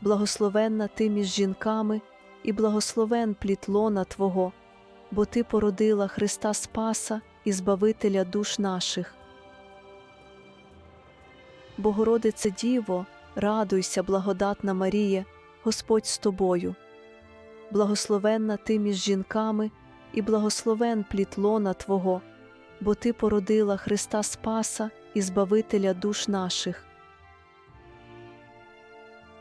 Благословенна ти між жінками, і благословен плід лона Твого, бо Ти породила Христа Спаса і Збавителя душ наших. Богородице Діво, радуйся, благодатна Марія, Господь з тобою. Благословенна ти між жінками, і благословен плід лона Твого, бо Ти породила Христа Спаса і Збавителя душ наших.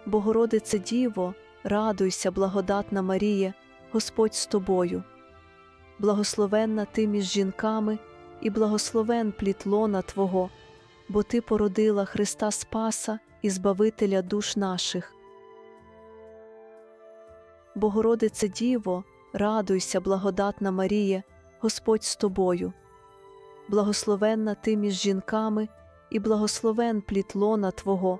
Богородице Діво, радуйся, благодатна Марія, Господь з тобою. Благословенна ти між жінками, і благословен плід лона Твого, бо Ти породила Христа Спаса і Збавителя душ наших. Богородице Діво, радуйся, благодатна Марія, Господь з тобою. Благословенна ти між жінками, і благословен плід лона Твого,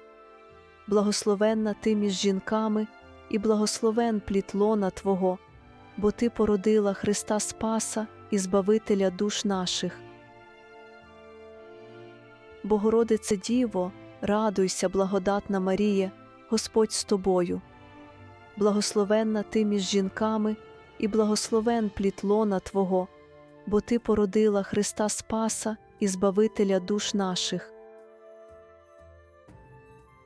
Благословенна ти між жінками, і благословен плід лона Твого, бо Ти породила Христа Спаса і Збавителя душ наших. Богородице Діво, радуйся, благодатна Марія, Господь з тобою. Благословенна ти між жінками, і благословен плід лона Твого, бо Ти породила Христа Спаса і Збавителя душ наших.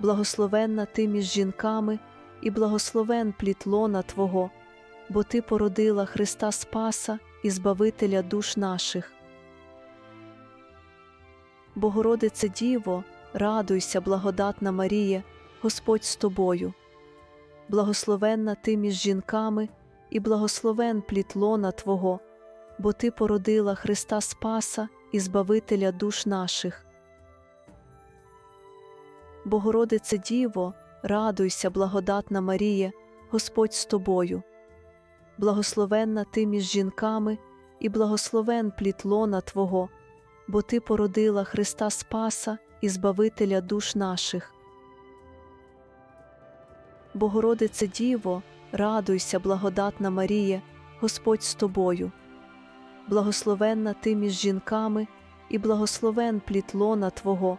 Благословенна ти між жінками, і благословен плід лона Твого, бо Ти породила Христа Спаса і Збавителя душ наших. Богородице Діво, радуйся, благодатна Марія, Господь з тобою. Благословенна ти між жінками, і благословен плід лона Твого, бо Ти породила Христа Спаса і Збавителя душ наших. Богородице Діво, радуйся, благодатна Марія, Господь з тобою. Благословенна ти між жінками, і благословен плід лона Твого, бо Ти породила Христа Спаса і Збавителя душ наших. Богородице Діво, радуйся, благодатна Марія, Господь з тобою. Благословенна ти між жінками, і благословен плід лона Твого,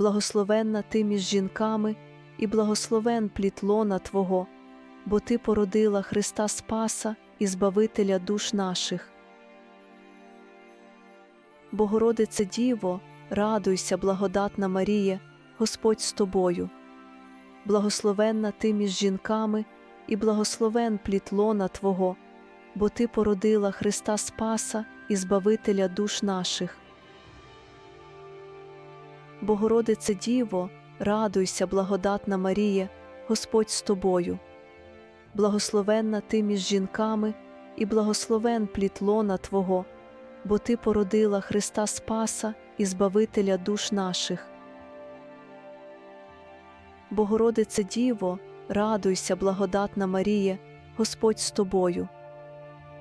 Благословенна ти між жінками, і благословен плід лона Твого, бо Ти породила Христа Спаса і Збавителя душ наших. Богородице Діво, радуйся, благодатна Марія, Господь з тобою. Благословенна ти між жінками, і благословен плід лона Твого, бо Ти породила Христа Спаса і Збавителя душ наших. Богородице Діво, радуйся, благодатна Марія, Господь з тобою. Благословенна ти між жінками, і благословен плід лона Твого, бо Ти породила Христа Спаса і Збавителя душ наших. Богородице Діво, радуйся, благодатна Марія, Господь з тобою.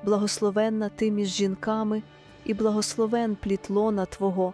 Благословенна ти між жінками, і благословен плід лона Твого,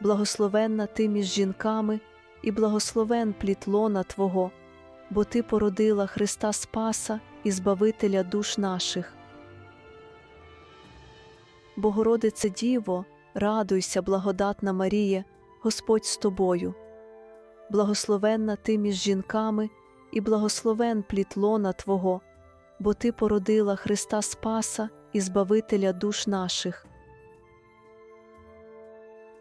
Благословенна ти між жінками, і благословен плід лона Твого, бо Ти породила Христа Спаса і Збавителя душ наших. Богородице Діво, радуйся, благодатна Марія, Господь з тобою. Благословенна ти між жінками, і благословен плід лона Твого, бо Ти породила Христа Спаса і Збавителя душ наших.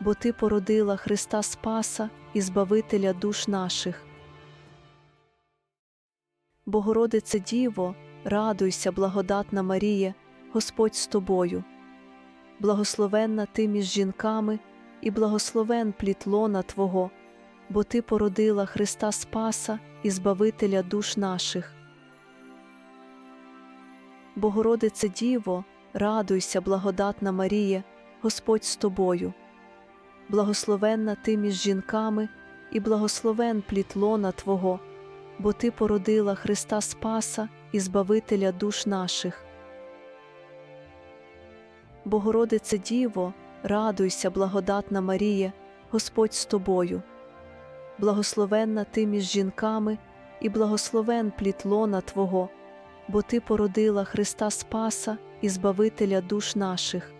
бо Ти породила Христа Спаса і Збавителя душ наших. Богородице Діво, радуйся, благодатна Марія, Господь з тобою. Благословенна ти між жінками, і благословен плід лона Твого, бо Ти породила Христа Спаса і Збавителя душ наших. Богородице Діво, радуйся, благодатна Марія, Господь з тобою. Благословенна ти між жінками, і благословен плід лона Твого, бо Ти породила Христа Спаса і Збавителя душ наших. Богородице Діво, радуйся, благодатна Марія, Господь з тобою. Благословенна ти між жінками, і благословен плід лона Твого, бо Ти породила Христа Спаса і Збавителя душ наших.